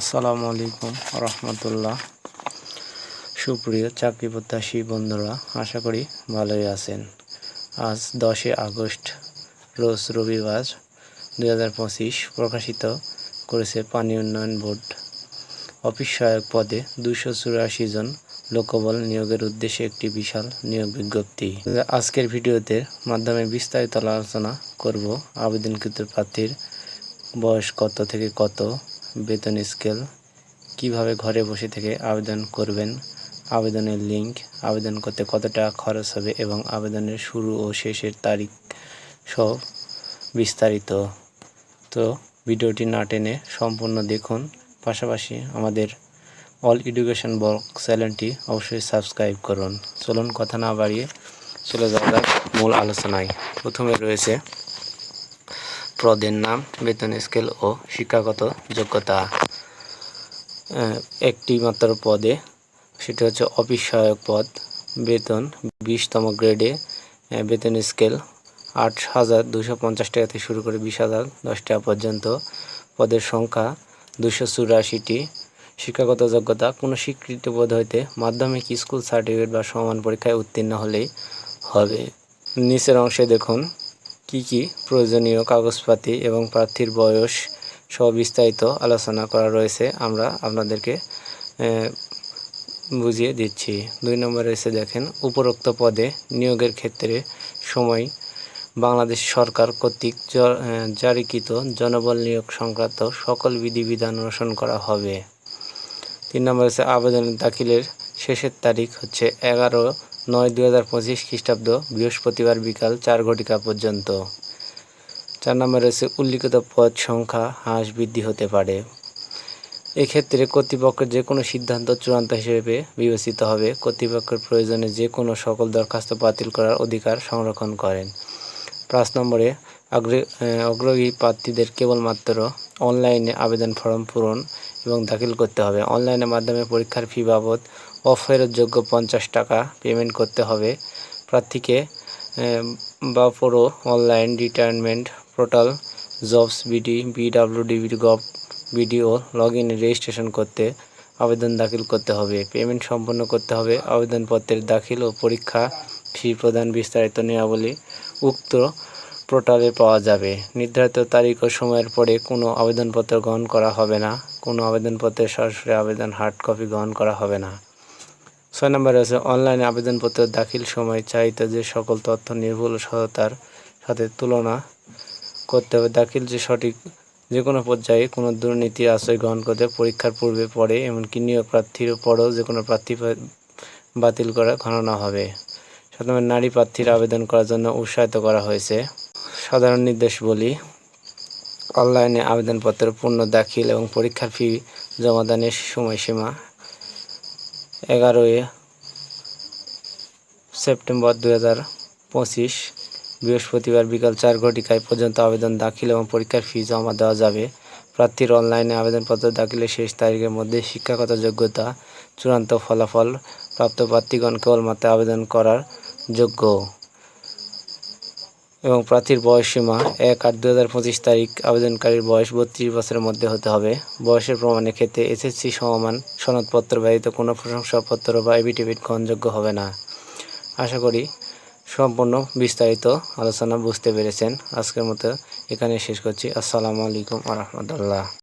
আসসালামু আলাইকুম রহমতুল্লাহ। সুপ্রিয় চাকরি প্রত্যাশী বন্ধুরা, আশা করি ভালোই আছেন। আজ দশই আগস্ট, রোজ রবিবার দুই হাজার পঁচিশ প্রকাশিত করেছে পানি উন্নয়ন বোর্ড। অফিস সহায়ক পদে দুশো চুরাশি জন লোকবল নিয়োগের উদ্দেশ্যে একটি বিশাল নিয়োগ বিজ্ঞপ্তি। আজকের ভিডিওতে মাধ্যমে বিস্তারিত আলোচনা করব আবেদনকৃত প্রার্থীর বয়স কত থেকে কত বেতন স্কেল, কীভাবে ঘরে বসে থেকে আবেদন করবেন, আবেদনের লিঙ্ক আবেদন করতে কত টাকা খরচ হবে এবং আবেদনের শুরু ও শেষের তারিখ সব বিস্তারিত। তো ভিডিওটি না টেনে সম্পূর্ণ দেখুন, পাশাপাশি আমাদের অল এডুকেশন ব্লগ চ্যানেলটি অবশ্যই সাবস্ক্রাইব করুন। চলুন কথা না বাড়িয়ে চলে যাওয়া মূল আলোচনায়। প্রথমে রয়েছে পদের নাম বেতন স্কেল ও শিক্ষাগত যোগ্যতা। একটি মাত্র পদে, সেটি হচ্ছে অফিস সহায়ক পদ। বেতন বিশতম গ্রেডে বেতন স্কেল আট হাজার দুশো পঞ্চাশ টাকা থেকে শুরু করে বিশ হাজার দশ টাকা পর্যন্ত। পদের সংখ্যা দুশো চুরাশিটি। শিক্ষাগত যোগ্যতা, কোনো স্বীকৃত পদ হইতে মাধ্যমিক, স্কুল সার্টিফিকেট বা সমান পরীক্ষায় উত্তীর্ণ হলেই হবে। নিচের অংশে দেখুন কি কি প্রয়োজনীয় কাগজপাতি এবং প্রার্থীর বয়স সহ বিস্তারিত আলোচনা করা রয়েছে, আমরা আপনাদেরকে বুঝিয়ে দিচ্ছি। দুই নম্বরে এসে দেখেন, উপরোক্ত পদে নিয়োগের ক্ষেত্রে সময় বাংলাদেশ সরকার কর্তৃক জারিকৃত জনবল নিয়োগ সংক্রান্ত সকল বিধিবিধান অনুসরণ করা হবে। তিন নম্বর হচ্ছে আবেদন দাখিলের শেষের তারিখ হচ্ছে এগারো নয় দু হাজার পঁচিশ খ্রিস্টাব্দ বৃহস্পতিবার বিকাল চার ঘটিকা পর্যন্ত। চার নম্বর রয়েছে উল্লিখিত পদ সংখ্যা হ্রাস বৃদ্ধি হতে পারে। এক্ষেত্রে কর্তৃপক্ষের যে কোনো সিদ্ধান্ত চূড়ান্ত হিসেবে বিবেচিত হবে। কর্তৃপক্ষের প্রয়োজনে যে কোনো সকল দরখাস্ত বাতিল করার অধিকার সংরক্ষণ করেন। পাঁচ নম্বরে অগ্রহী প্রার্থীদের কেবলমাত্র অনলাইনে আবেদন ফর্ম পূরণ এবং দাখিল করতে হবে। অনলাইনের মাধ্যমে পরীক্ষার ফি বাবদ অফেরতযোগ্য পঞ্চাশ টাকা পেমেন্ট করতে হবে। প্রার্থীকে বা পুরো online retirement portal, jobs BD, BWDB gov BDO log in registration করতে আবেদন দাখিল করতে হবে। পেমেন্ট সম্পন্ন করতে হবে। আবেদনপত্রের দাখিল ও পরীক্ষা ফি প্রদান বিস্তারিত নিয়মাবলী উক্ত পোর্টালে পাওয়া যাবে। নির্ধারিত তারিখ ও সময়ের পরে কোনো আবেদনপত্র গ্রহণ করা হবে না। কোনো আবেদনপত্রের সরাসরি আবেদন হার্ড কপি গ্রহণ করা হবে না। ছয় নম্বরে আছে, অনলাইনে আবেদনপত্র দাখিল সময় চাহিত যে সকল তথ্য নির্ভুলতার সাথে তুলনা করতে হবে। দাখিল যে সঠিক যে কোনো পর্যায়ে কোনো দুর্নীতি আশ্রয় গ্রহণ করতে পরীক্ষার পূর্বে পরে এমনকি নিয়োগ প্রার্থীর পরেও যে কোনো প্রার্থী বাতিল করা গণনা হবে। সাধারণ নারী প্রার্থীর আবেদন করার জন্য উৎসাহিত করা হয়েছে। সাধারণ নির্দেশ বলি অনলাইনে আবেদনপত্র পূর্ণ দাখিল এবং পরীক্ষার ফি জমাদানের সময়সীমা এগারোই সেপ্টেম্বর দু হাজার পঁচিশ। বৃহস্পতিবার বিকাল চার ঘটিকায় পর্যন্ত আবেদন দাখিল এবং পরীক্ষার ফি জমা দেওয়া যাবে। প্রার্থীর অনলাইনে আবেদনপত্র দাখিলের শেষ তারিখের মধ্যে শিক্ষাগত যোগ্যতা, চূড়ান্ত ফলাফল প্রাপ্ত প্রার্থীগণ কেবলমাত্র আবেদন করার যোগ্য। এবং প্রার্থীর বয়সসীমা এক আট দু হাজার পঁচিশ তারিখ, আবেদনকারীর বয়স বত্রিশ বছরের মধ্যে হতে হবে। বয়সের প্রমাণের ক্ষেত্রে এসএসসি সমমান সনদপত্র ব্যতীত কোনো প্রশংসাপত্র বা এভিটিভিট গ্রহণযোগ্য হবে না। আশা করি সম্পূর্ণ বিস্তারিত আলোচনা বুঝতে পেরেছেন। আজকের মতো এখানে শেষ করছি। আসসালামু আলাইকুম আ রহমতুল্লাহ।